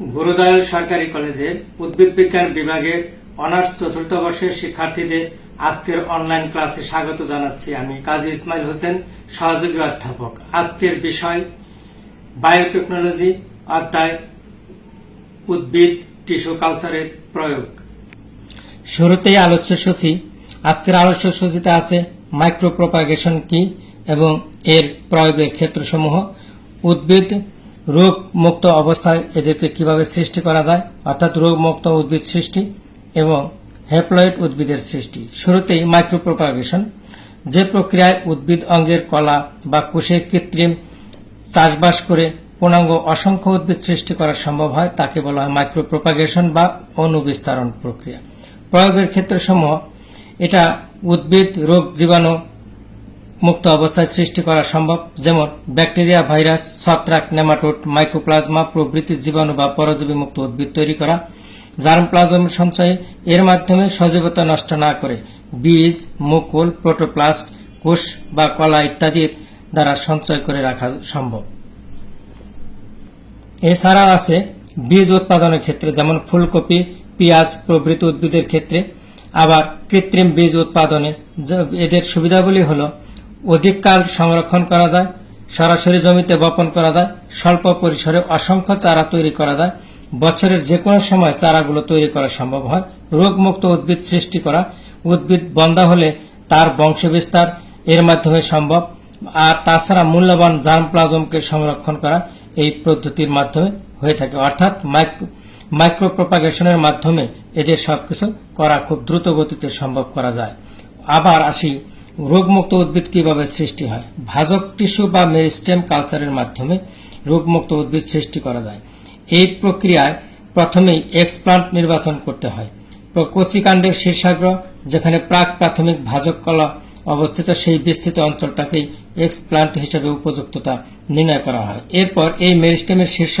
গুরুদয়াল সরকারি কলেজে উদ্ভিদ বিজ্ঞান বিভাগের অনার্স চতুর্থ বর্ষের শিক্ষার্থীদের আজকের অনলাইন ক্লাসে স্বাগত জানাচ্ছি আমি কাজী ইসমাইল হোসেন, সহযোগী অধ্যাপক। আজকের বিষয় বায়োটেকনোলজি অধ্যায়, উদ্ভিদ টিস্যু কালচারের প্রয়োগ। শুরুতেই আলোচ্য সূচি। আজকের আলোচ্য সূচিতে আছে মাইক্রো প্রপাগেশন কি এবং এর প্রয়োগের ক্ষেত্রসমূহ। উদ্ভিদ রোগ মুক্ত অবস্থায় এদেরকে কীভাবে সৃষ্টি করা যায়, অর্থাৎ রোগ মুক্ত উদ্ভিদ সৃষ্টি এবং হ্যাপ্লয়েড উদ্ভিদের সৃষ্টি। শুরুতেই মাইক্রো প্রপাগেশন যে প্রক্রিয়ায় উদ্ভিদ অঙ্গের কলা বা কোষে কৃত্রিম চাষবাস করে পূর্ণাঙ্গ অসংখ্য উদ্ভিদ সৃষ্টি করা সম্ভব হয়, তাকে বলা হয় মাইক্রো প্রপাগেশন বা অনুবিস্তারণ প্রক্রিয়া। প্রয়োগের ক্ষেত্রসমূহ, এটা উদ্ভিদ, রোগ, জীবাণু মুক্ত অবস্থায় সৃষ্টি করা সম্ভব। যেমন, ব্যাকটেরিয়া, ভাইরাস, ছত্রাক, নেমাটোড মাইক্রোপ্লাজমা প্রভৃতি জীবাণু বা পরজীবী মুক্ত উদ্ভিদ তৈরি করা। জার্ম প্লাজম সঞ্চয়ে এর মাধ্যমে সজীবতা নষ্ট না করে বীজ, মুকুল, প্রোটোপ্লাস্ট, কোষ বা কলা ইত্যাদির দ্বারা সঞ্চয় করে রাখা সম্ভব। এছাড়াও আছে বীজ উৎপাদনের ক্ষেত্রে, যেমন ফুলকপি, পেঁয়াজ প্রভৃতি উদ্ভিদের ক্ষেত্রে। আবার কৃত্রিম বীজ উৎপাদনে এদের সুবিধাগুলি হল অধিককাল সংরক্ষণ করা যায়, সরাসরি জমিতে বপন করা যায়, স্বল্প পরিসরে অসংখ্য চারা তৈরি করা যায়, বছরের যে কোনো সময় চারাগুলো তৈরি করা সম্ভব হয়, রোগমুক্ত উদ্ভিদ সৃষ্টি করা, উদ্ভিদ বন্ধা হলে তার বংশবিস্তার এর মাধ্যমে সম্ভব, আর তাছাড়া মূল্যবান জার্ম প্লাজমকে সংরক্ষণ করা এই পদ্ধতির মাধ্যমে হয়ে থাকে। অর্থাৎ মাইক্রো প্রপাগেশনের মাধ্যমে এদের সবকিছু করা খুব দ্রুত গতিতে সম্ভব করা যায়। আবার আসি রোগমুক্ত উদ্ভিদ কীভাবে সৃষ্টি হয়? ভাজক টিস্যু বা মেরিস্টেম কালচারের মাধ্যমে রোগমুক্ত উদ্ভিদ সৃষ্টি করা যায়। এই প্রক্রিয়ায় প্রথমেই এক্সপ্লান্ট নির্বাচন করতে হয়। কচিকাণ্ডের শীর্ষাগ্র, যেখানে প্রাক প্রাথমিক ভাজক কলা অবস্থিত, সেই বিস্তৃত অঞ্চলটাকেই এক্সপ্লান্ট হিসেবে উপযুক্ততা নির্ণয় করা হয়। এরপর এই মেরিস্টেমের শীর্ষ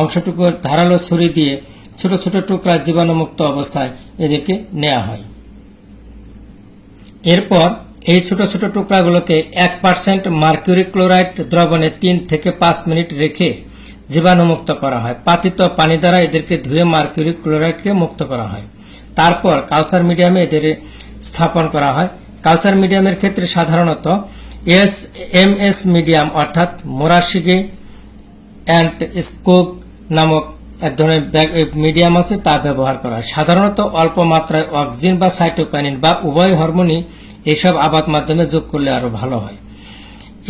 অংশটুকু ধারালো ছুরি দিয়ে ছোট ছোট টুকরা জীবাণুমুক্ত অবস্থায় এদেরকে নেওয়া হয়। এরপর এই ছোট ছোট টুকরাগুলোকে এক পার্সেন্ট মার্কিউরি ক্লোরাইড দ্রবণে তিন থেকে পাঁচ মিনিট রেখে জীবাণুমুক্ত করা হয়। পাতিত পানি দ্বারা এদেরকে ধুয়ে মার্কিউরি ক্লোরাইডকে মুক্ত করা হয়। তারপর কালচার মিডিয়ামে এদের স্থাপন করা হয়। কালচার মিডিয়ামের ক্ষেত্রে সাধারণত এস এম এস মিডিয়াম অর্থাৎ মোরাশিগে অ্যান্ড স্কোপ নামক এক ধরনের মিডিয়াম আছে, তা ব্যবহার করা হয়। সাধারণত অল্প মাত্রায় অক্সিজেন বা সাইটোকাইনিন বা উভয় হরমোনই এইসব আবাদ মাধ্যমে যোগ করলে আরও ভালো হয়।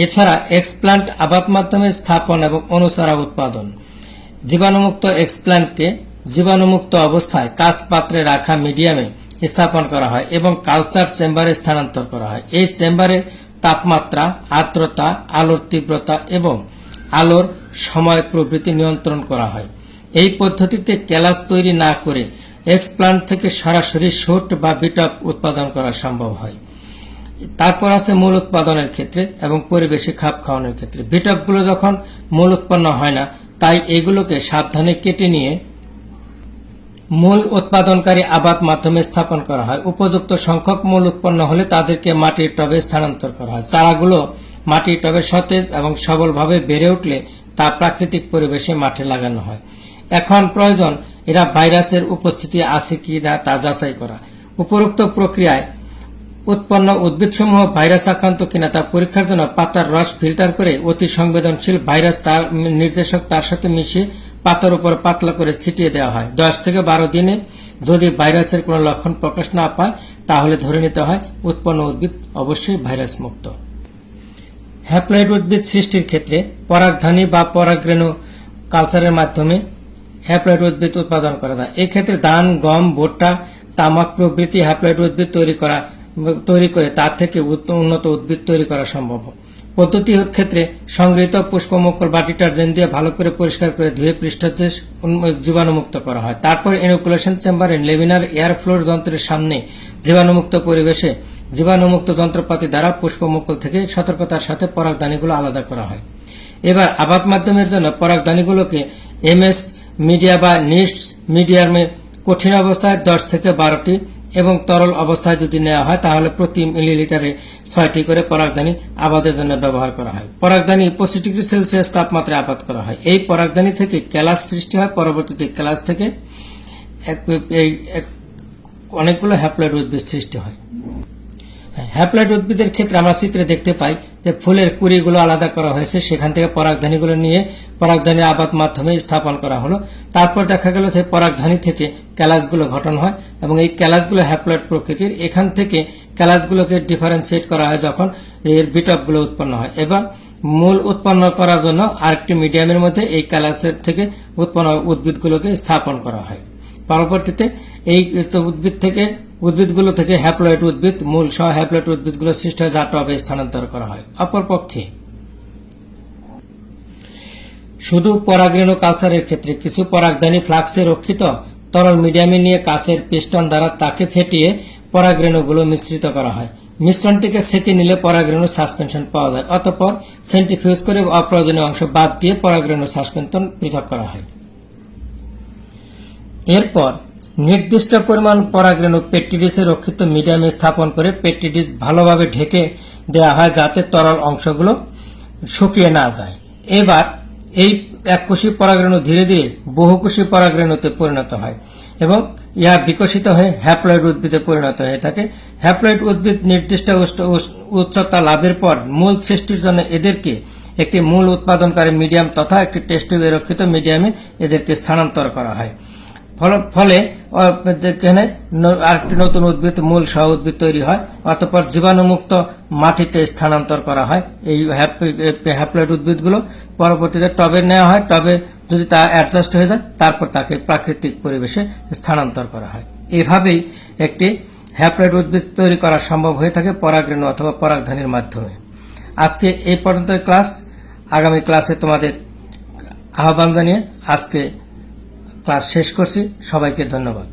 এছাড়া এক্সপ্লান্ট আবাদ মাধ্যমে স্থাপন এবং অনুসারা উৎপাদন। জীবাণুমুক্ত এক্সপ্লান্টকে জীবাণুমুক্ত অবস্থায় কাঁচ পাত্রে রাখা মিডিয়ামে স্থাপন করা হয় এবং কালচার চেম্বারে স্থানান্তর করা হয়। এই চেম্বারের তাপমাত্রা, আর্দ্রতা, আলোর তীব্রতা এবং আলোর সময় প্রভৃতি নিয়ন্ত্রণ করা হয়। এই পদ্ধতিতে ক্যালাস তৈরি না করে এক্সপ্লান্ট থেকে সরাসরি শুট বা বিটপ উৎপাদন করা সম্ভব হয়। তারপর আছে মূল উৎপাদনের ক্ষেত্রে এবং পরিবেশে খাপ খাওয়ানোর ক্ষেত্রে। বিটপগুলো যখন মূল উৎপন্ন হয় না, তাই এগুলোকে সাবধানে কেটে নিয়ে মূল উৎপাদনকারী আবাদ মাধ্যমে স্থাপন করা হয়। উপযুক্ত সংখ্যক মূল উৎপন্ন হলে তাদেরকে মাটির টবে স্থানান্তর করা হয়। চারাগুলো মাটির টবে সতেজ এবং সবলভাবে বেড়ে উঠলে তা প্রাকৃতিক পরিবেশে মাঠে লাগানো হয়। এখন প্রয়োজন, এরা ভাইরাসের উপস্থিতি আছে কি না তা যাচাই করা। উপরোক্ত প্রক্রিয়ায় উৎপন্ন উদ্ভিদসমূহ ভাইরাস আক্রান্ত কিনা তা পরীক্ষার জন্য পাতার রস ফিল্টার করে অতি সংবেদনশীল ভাইরাস তার নির্দেশক তার সাথে মিশিয়ে পাতার উপর পাতলা করে ছিটিয়ে দেওয়া হয়। দশ থেকে বারো দিনে যদি ভাইরাসের কোনো লক্ষণ প্রকাশ না পায়, তাহলে ধরে নিতে হয় উৎপন্ন উদ্ভিদ অবশ্যই ভাইরাস মুক্ত হ্যাপ্লয়েড উদ্ভিদ সৃষ্টির ক্ষেত্রে পরাগধানী বা পরাগরেণু কালচারের মাধ্যমে হ্যাপ্লয়েড উদ্ভিদ উৎপাদন করা যায়। এক্ষেত্রে ধান, গম, ভুট্টা, তামাক প্রভৃতি হ্যাপ্লয়েড উদ্ভিদ তৈরি করা তৈরি করে তার থেকে উন্নত উদ্ভিদ তৈরি করা সম্ভব। পদ্ধতির ক্ষেত্রে সংগৃহীত পুষ্পমুকুল বা ডিটারজেন্ট দিয়ে ভালো করে পরিষ্কার করে ধুয়ে পৃষ্ঠদেশ জীবাণুমুক্ত করা হয়। তারপর ইনোকুলেশন চেম্বারে লেমিনার এয়ার ফ্লোর যন্ত্রের সামনে জীবাণুমুক্ত পরিবেশে জীবাণুমুক্ত যন্ত্রপাতি দ্বারা পুষ্পমুকুল থেকে সতর্কতার সাথে পরাগদানিগুলো আলাদা করা হয়। এবার আবাদ মাধ্যমের জন্য পরাগদানিগুলোকে এমএস মিডিয়া বা নিস্ট মিডিয়ামে কঠিন অবস্থায় দশ থেকে বারোটি এবং তরল অবস্থায় যদি নেওয়া হয়, তাহলে প্রতি মিলিলিটারে ছয়টি করে পরাগধানী আবাদের জন্য ব্যবহার করা হয়। পরাগধানী পঁচিশ ডিগ্রি সেলসিয়াস তাপমাত্রায় আবাদ করা হয়। এই পরাগধানী থেকে ক্যালাস সৃষ্টি হয়। পরবর্তীতে ক্যালাস থেকে অনেকগুলো হ্যাপ্লয়েড উদ্ভিদ সৃষ্টি হয়, হ্যাপ্লয়েড উদ্ভিদের ক্ষেত্রে আমরা চিত্রে দেখতে পাই যে ফুলের কুড়িগুলো আলাদা করা হয়েছে, সেখান থেকে পরাগধানীগুলো নিয়ে পরাগধানীর আবাদ মাধ্যমে স্থাপন করা হলো। তারপর দেখা গেল যে পরাগধানী থেকে ক্যালাসগুলো গঠন হয় এবং এই ক্যালাসগুলো হ্যাপ্লয়েড প্রকৃতির। এখান থেকে ক্যালাসগুলোকে ডিফারেন্সিয়েট করা হয় যখন এর বিটপগুলো উৎপন্ন হয় এবং মূল উৎপন্ন করার জন্য আরেকটি মিডিয়ামের মধ্যে এই ক্যালাসের থেকে উৎপন্ন উদ্ভিদগুলোকে স্থাপন করা হয়। পরবর্তীতে এই উদ্ভিদ থেকে উদ্ভিদগুলো থেকে হ্যাপ্লয়েড উদ্ভিদ, মূল সহ হ্যাপ্লয়েড উদ্ভিদগুলো সৃষ্টি হয়, যা টবে স্থানান্তর করা হয়। অপরপক্ষে শুধু পরাগরেণু কালচারের ক্ষেত্রে কিছু পরাগধানী ফ্লাক্সে রক্ষিত তরল মিডিয়ামে নিয়ে কাছের পিস্টন দ্বারা তাকে ফেটিয়ে পরাগরেণুগুলো মিশ্রিত করা হয়। মিশ্রণটিকে সেকে নিলে পরাগরেণু সাসপেনশন পাওয়া যায়। অতঃপর সেন্টিফিউজ করে অপ্রয়োজনীয় অংশ বাদ দিয়ে পরাগরেণু সাসপেনশন পৃথক করা হয়। এরপর নির্দিষ্ট পরিমাণ পরাগরেণু পেট্টিডিসে রক্ষিত মিডিয়ামে স্থাপন করে পেট্টিডিস ভালোভাবে ঢেকে দেওয়া হয় যাতে তরল অংশগুলো শুকিয়ে না যায়। এবার এই এককোষী পরাগরেণু ধীরে ধীরে বহুকোষী পরাগরেণুতে পরিণত হয় এবং ইহা বিকশিত হয়ে হ্যাপ্লয়েড উদ্ভিদে পরিণত হয়ে। থাকে হ্যাপ্লয়েড উদ্ভিদ নির্দিষ্ট উচ্চতা লাভের পর মূল সৃষ্টির জন্য এদেরকে একটি মূল উৎপাদনকারী মিডিয়াম তথা একটি টেস্টিভে রক্ষিত মিডিয়ামে এদেরকে স্থানান্তর করা হয়। ফল- আরেকটি নতুন উদ্ভিদ, মূল সহ উদ্ভিদ তৈরি হয়, অতঃপর জীবাণুমুক্ত মাটিতে স্থানান্তর করা হয়। এই হ্যাপ্লয়েড উদ্ভিদগুলো পরবর্তীতে টবে নেওয়া হয়, টবে যদি তা অ্যাডজাস্ট হয়ে যায়, তারপর তাকে প্রাকৃতিক পরিবেশে স্থানান্তর করা হয়। এভাবেই একটি হ্যাপ্লয়েড উদ্ভিদ তৈরি করা সম্ভব হয়ে থাকে পরাগরেণু অথবা পরাগধানীর মাধ্যমে। আজকে এই পর্যন্ত ক্লাস। আগামী ক্লাসে তোমাদের আহ্বান জানিয়ে আজকে ক্লাস শেষ করছি। সবাইকে ধন্যবাদ।